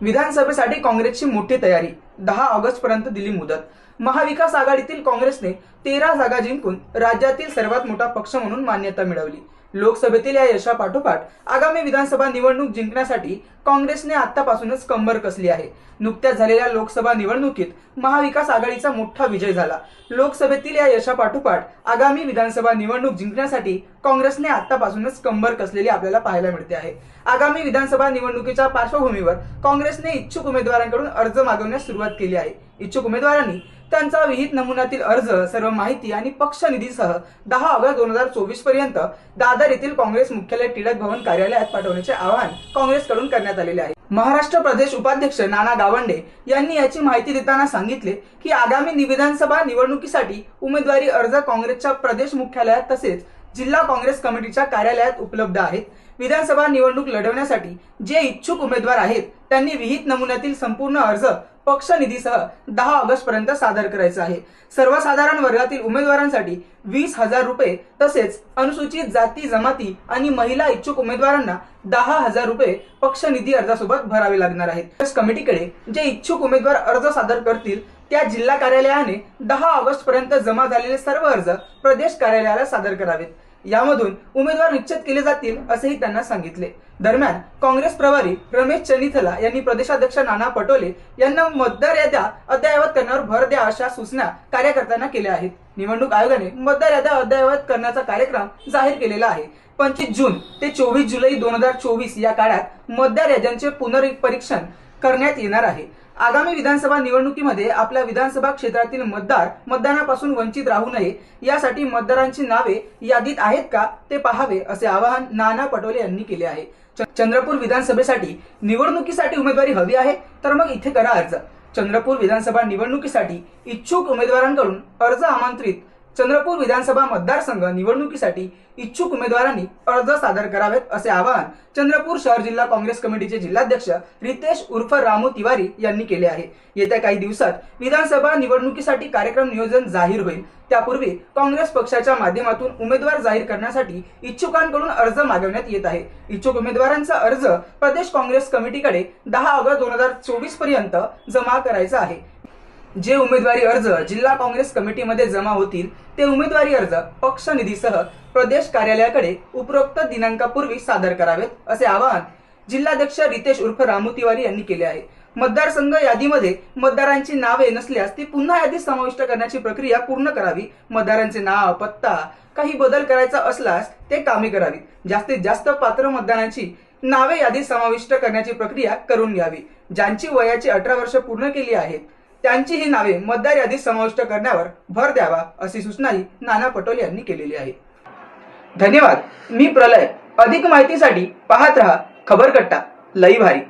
विधानसभेसाठी काँग्रेसची मोठी तयारी. दहा ऑगस्ट पर्यंत दिली मुदत. महाविकास आघाडीतील काँग्रेसने तेरा जागा जिंकून राज्यातील सर्वात मोठा पक्ष म्हणून मान्यता मिळवली. लोकसभेतील या यशापाठोपाठ आगामी विधानसभा निवडणूक जिंकण्यासाठी काँग्रेसने आतापासूनच कंबर कसली आहे. नुकत्याच झालेल्या लोकसभा निवडणुकीत महाविकास आघाडीचा मोठा विजय झाला. लोकसभेतील या यशापाठोपाठ आगामी विधानसभा निवडणूक जिंकण्यासाठी काँग्रेसने आतापासूनच कंबर कसलेली आपल्याला पाहायला मिळते आहे. आगामी विधानसभा निवडणुकीच्या पार्श्वभूमीवर काँग्रेसने इच्छुक उमेदवारांकडून अर्ज मागवण्यास सुरुवात केली आहे. इच्छुक उमेदवारांनी त्यांचा विहित नमुन्यातील अर्ज सर्व माहिती आणि पक्ष निधीसह दहा ऑगस्ट दोन हजार चोवीसपर्यंत दादर येथील काँग्रेस मुख्यालय टिळक भवन कार्यालयात पाठवण्याचे आवाहन काँग्रेसकडून करण्यात आलेले आहे. महाराष्ट्र प्रदेश उपाध्यक्ष नाना गावंडे यांनी याची माहिती देताना सांगितले की आगामी विधानसभा निवडणुकीसाठी उमेदवारी अर्ज काँग्रेसच्या प्रदेश मुख्यालयात तसेच जिल्हा काँग्रेस कमिटीच्या कार्यालयात उपलब्ध आहेत. विधानसभा निवडणूक लढवण्यासाठी जे इच्छुक उमेदवार आहेत त्यांनी विहित नमुन्यातील संपूर्ण अर्ज पक्ष निधीसह दहा ऑगस्ट पर्यंत सादर करायचा आहे. सर्वसाधारण वर्गातील उमेदवारांसाठी वीस हजार रुपये तसेच अनुसूचित जाती जमाती आणि महिला इच्छुक उमेदवारांना दहा हजार रुपये पक्ष निधी अर्जासोबत भरावे लागणार आहेत. कमिटीकडे जे इच्छुक उमेदवार अर्ज सादर करतील त्या जिल्हा कार्यालयाने दहा ऑगस्ट पर्यंत जमा झालेले सर्व अर्ज प्रदेश कार्यालयाला सादर करावेत. यामधून उमेदवार निश्चित केले जातील असेही त्यांना सांगितले. दरम्यान काँग्रेस प्रभारी रमेश चनिथला यांनी प्रदेशाध्यक्ष नाना पटोले यांना मतदार याद्या अद्ययावत करण्यावर भर द्या अशा सूचना कार्यकर्त्यांना केल्या आहेत. निवडणूक आयोगाने मतदार याद्या अद्ययावत करण्याचा कार्यक्रम जाहीर केलेला आहे. पंचवीस जून ते चोवीस जुलै दोन हजार चोवीस या काळात मतदार याद्यांचे पुनर्परीक्षण करण्यात येणार आहे. आगामी विधानसभा निवडणुकीमध्ये आपल्या विधानसभा क्षेत्रातील मतदार मतदानापासून वंचित राहू नये यासाठी मतदारांची नावे यादीत आहेत का ते पाहावे असे आवाहन नाना पटोले यांनी केले आहे. च- चंद्रपूर विधानसभेसाठी निवडणुकीसाठी उमेदवारी हवी आहे तर मग इथे करा अर्ज. चंद्रपूर विधानसभा निवडणुकीसाठी इच्छुक उमेदवारांकडून अर्ज आमंत्रित चंद्रपूर विधानसभा मतदारसंघ निवडणुकीसाठी इच्छुक उमेदवारांनी अर्ज सादर करावेत असे आवाहन चंद्रपूर शहर जिल्हा काँग्रेस कमिटीचे जिल्हाध्यक्ष रितेश उर्फ रामू तिवारी यांनी केले आहे. येत्या काही दिवसात विधानसभा निवडणुकीसाठी कार्यक्रम नियोजन जाहीर होईल. त्यापूर्वी काँग्रेस पक्षाच्या माध्यमातून उमेदवार जाहीर करण्यासाठी इच्छुकांकडून अर्ज मागवण्यात येत आहे. इच्छुक उमेदवारांचा अर्ज प्रदेश काँग्रेस कमिटीकडे दहा ऑगस्ट दोन हजार चोवीसपर्यंत जमा करायचा आहे. जे उमेदवारी अर्ज जिल्हा काँग्रेस कमिटीमध्ये जमा होतील ते उमेदवारी अर्ज पक्ष निधीसह प्रदेश कार्यालयाकडे उपरोक्त दिनांकापूर्वी सादर करावेत असे आवाहन जिल्हाध्यक्ष रितेश उर्फ रामू तिवारी यांनी केले आहे. मतदारसंघ यादीमध्ये मतदारांची नावे नसल्यास ती पुन्हा यादीत समाविष्ट करण्याची प्रक्रिया पूर्ण करावी मतदारांचे नाव पत्ता काही बदल करायचा असल्यास ते कामे करावी. जास्तीत जास्त पात्र मतदारांची नावे यादीत समाविष्ट करण्याची प्रक्रिया करून घ्यावी. ज्यांची वयाची अठरा वर्ष पूर्ण केली आहेत त्यांची ही नावे मतदार यादीत समाविष्ट करण्यावर भर द्यावा अशी सूचनाही नाना पटोले यांनी केलेली आहे. धन्यवाद. मी प्रलय. अधिक माहितीसाठी पाहत रहा. खबरकट्टा. लई भारी.